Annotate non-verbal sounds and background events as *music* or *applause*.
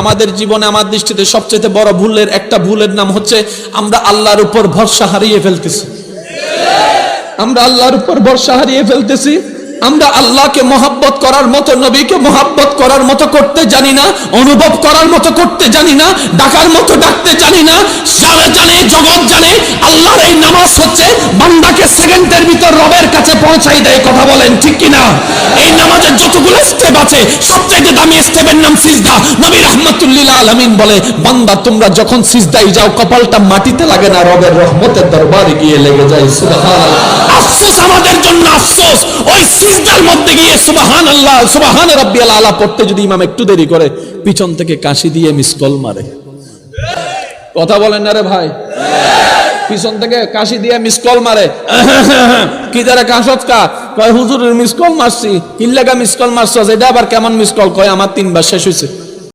আমাদের জীবনে আমার দৃষ্টিতে সবচেয়ে বড় ভুলের একটা ভুলের নাম হচ্ছে আমরা আল্লাহর উপর ভরসা হারিয়ে ফেলতেছি। আমরা আল্লাহর উপর ভরসা হারিয়ে ফেলতেছি। আমরা আল্লাহকে মহাব্বত করার মতো, নবীকে মহাব্বত করার মতো করতে জানি না, অনুভব করার মতো করতে জানি না, ডাকার মতো ডাকতে জানি না, সারা জানে, জগৎ জানে, আল্লাহর এই নামাজ হচ্ছে বান্দাকে সেকেন্ডের ভিতর রবের কাছে পৌঁছাই দেয়, কথা বলেন ঠিক কিনা? এই নামাজের যতগুলো স্টেপ আছে সবচাইতে দামি স্টেপের নাম সিজদা। নবী বলে, বান্দা, তোমরা যখন যাও, কপালটা মাটিতে লাগে না, রবের রহমতের দরবারে গিয়ে লেগে যায়, সুবহানাল্লাহ। আফসোস আমাদের জন্য আফসোস। ওই সিজদার মধ্যে গিয়ে সুবহান আল্লাহ সুবহান রাব্বিয়াল আলা পড়তে যদি ইমাম একটু দেরি করে, পিছন থেকে কাশি দিয়ে মিস কল মারে। কথা বলেন না রে ভাই? পিছন থেকে কাশি দিয়ে মিস কল মারে। *laughs* কি যারা কাশত কা কয় হুজুরের মিস কল মারছি। কিল্লাগা মিস কল মারছ এটা আবার কেমন মিস কল কয়, আমার তিনবার শেষ হয়েছে